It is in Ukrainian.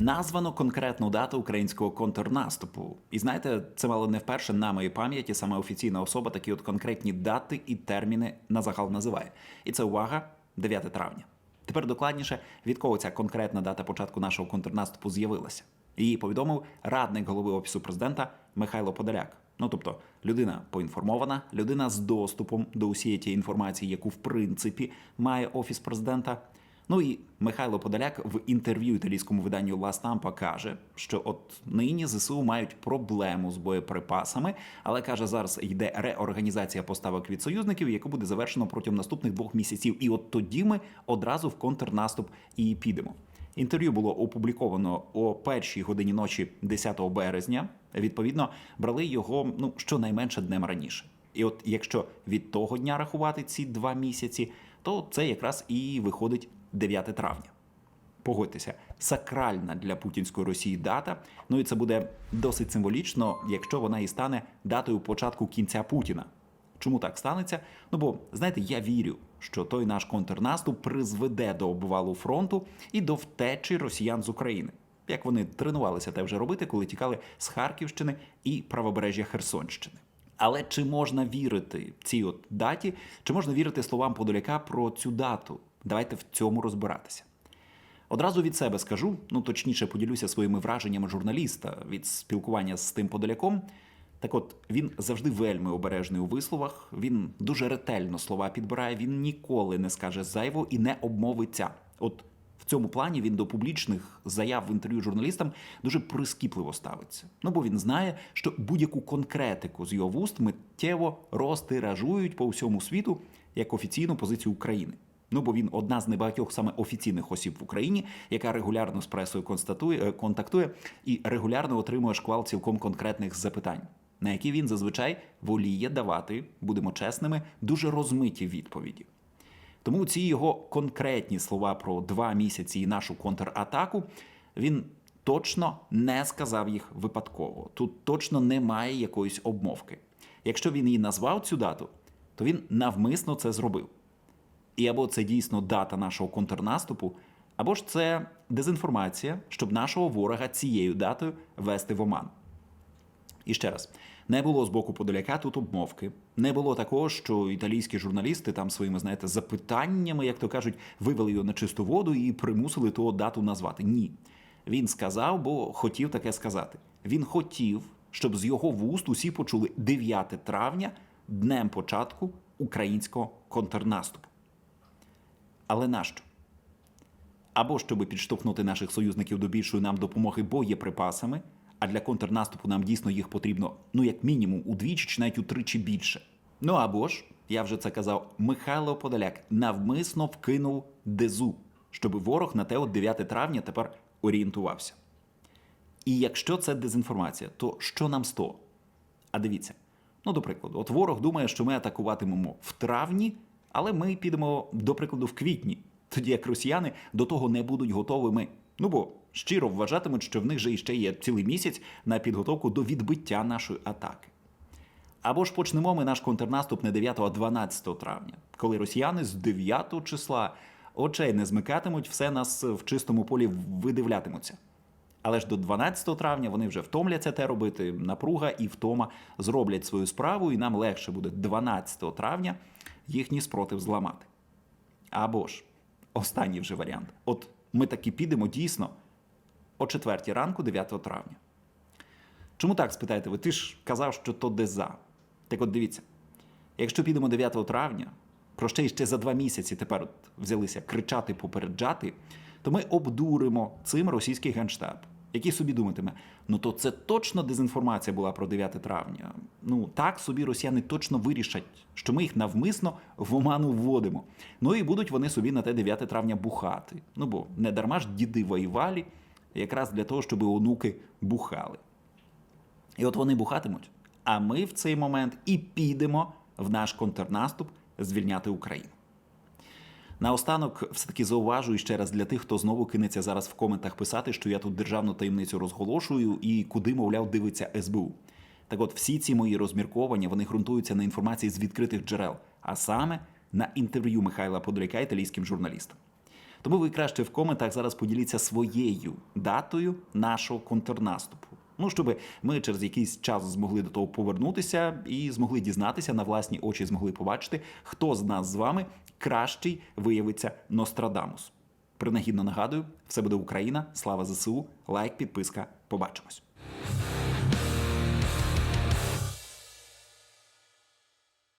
Названо конкретну дату українського контрнаступу. І знаєте, це мало не вперше на моїй пам'яті саме офіційна особа такі от конкретні дати і терміни на загал називає. І це увага 9 травня. Тепер докладніше, від кого ця конкретна дата початку нашого контрнаступу з'явилася. Її повідомив радник голови офісу президента Михайло Подоляк. Ну тобто, людина поінформована, людина з доступом до усієї тієї інформації, яку в принципі має офіс президента. Ну і Михайло Подоляк в інтерв'ю італійському виданню Ла Стампа каже, що от нині ЗСУ мають проблему з боєприпасами, але каже, зараз йде реорганізація поставок від союзників, яку буде завершено протягом наступних двох місяців. І от тоді ми одразу в контрнаступ і підемо. Інтерв'ю було опубліковано о першій годині ночі 10 березня. Відповідно, брали його ну щонайменше днем раніше. І от якщо від того дня рахувати ці два місяці, то це якраз і виходить 9 травня. Погодьтеся, сакральна для путінської Росії дата. Ну і це буде досить символічно, якщо вона і стане датою початку кінця Путіна. Чому так станеться? Ну бо знаєте, я вірю, що той наш контрнаступ призведе до обвалу фронту і до втечі росіян з України. Як вони тренувалися те вже робити, коли тікали з Харківщини і правобережжя Херсонщини. Але чи можна вірити цій от даті, чи можна вірити словам Подоляка про цю дату? Давайте в цьому розбиратися. Одразу від себе скажу, ну точніше поділюся своїми враженнями журналіста від спілкування з тим Подоляком. Так от він завжди вельми обережний у висловах. Він дуже ретельно слова підбирає. Він ніколи не скаже зайво і не обмовиться. От в цьому плані він до публічних заяв в інтерв'ю журналістам дуже прискіпливо ставиться. Ну бо він знає, що будь-яку конкретику з його вуст миттєво розтиражують по всьому світу як офіційну позицію України. Ну бо він одна з небагатьох саме офіційних осіб в Україні, яка регулярно з пресою констатує, е, контактує і регулярно отримує шквал цілком конкретних запитань, на які він зазвичай воліє давати, будемо чесними, дуже розмиті відповіді. Тому ці його конкретні слова про два місяці і нашу контратаку він точно не сказав їх випадково. Тут точно немає якоїсь обмовки. Якщо він її назвав цю дату, то він навмисно це зробив. І або це дійсно дата нашого контрнаступу, або ж це дезінформація, щоб нашого ворога цією датою вести в оман. І ще раз, не було з боку Подоляка тут обмовки. Не було такого, що італійські журналісти там своїми, знаєте, запитаннями, як то кажуть, вивели його на чисту воду і примусили ту дату назвати. Ні. Він сказав, бо хотів таке сказати. Він хотів, щоб з його вуст усі почули 9 травня днем початку українського контрнаступу. Але нащо? Або щоб підштовхнути наших союзників до більшої нам допомоги боєприпасами, а для контрнаступу нам дійсно їх потрібно, ну як мінімум, удвічі чи навіть утричі більше. Ну або ж, я вже це казав, Михайло Подоляк навмисно вкинув дезу, щоб ворог на те от 9 травня тепер орієнтувався. І якщо це дезінформація, то що нам з того? А дивіться, ну до прикладу, от ворог думає, що ми атакуватимемо в травні, але ми підемо, до прикладу, в квітні, тоді як росіяни до того не будуть готовими. Ну бо щиро вважатимуть, що в них же іще є цілий місяць на підготовку до відбиття нашої атаки. Або ж почнемо ми наш контрнаступ не 9, а 12 травня, коли росіяни з 9 числа очей не змикатимуть, все нас в чистому полі видивлятимуться. Але ж до 12 травня вони вже втомляться те робити. Напруга і втома зроблять свою справу, і нам легше буде 12 травня їхній спротив зламати. Або ж останній вже варіант. От ми таки підемо дійсно о 4 ранку, 9 травня. Чому так спитаєте ви? Ти ж казав, що то деза. Так от дивіться, якщо підемо 9 травня, про ще ще за два місяці тепер от взялися кричати, попереджати, то ми обдуримо цим російський генштаб, який собі думатиме, ну то це точно дезінформація була про 9 травня. Ну так собі росіяни точно вирішать, що ми їх навмисно в оману вводимо. Ну і будуть вони собі на те 9 травня бухати. Ну бо не дарма ж діди воювали, якраз для того, щоб онуки бухали. І от вони бухатимуть. А ми в цей момент і підемо в наш контрнаступ звільняти Україну. Наостанок, все-таки зауважую ще раз для тих, хто знову кинеться зараз в коментах писати, що я тут державну таємницю розголошую і куди, мовляв, дивиться СБУ. Так от, всі ці мої розмірковання вони ґрунтуються на інформації з відкритих джерел, а саме на інтерв'ю Михайла Подоляка італійським журналістам. Тому ви краще в коментах зараз поділіться своєю датою нашого контрнаступу. Ну, щоб ми через якийсь час змогли до того повернутися і змогли дізнатися на власні очі, змогли побачити, хто з нас з вами кращий виявиться Нострадамус. Принагідно нагадую, все буде Україна, слава ЗСУ, лайк, підписка. Побачимось.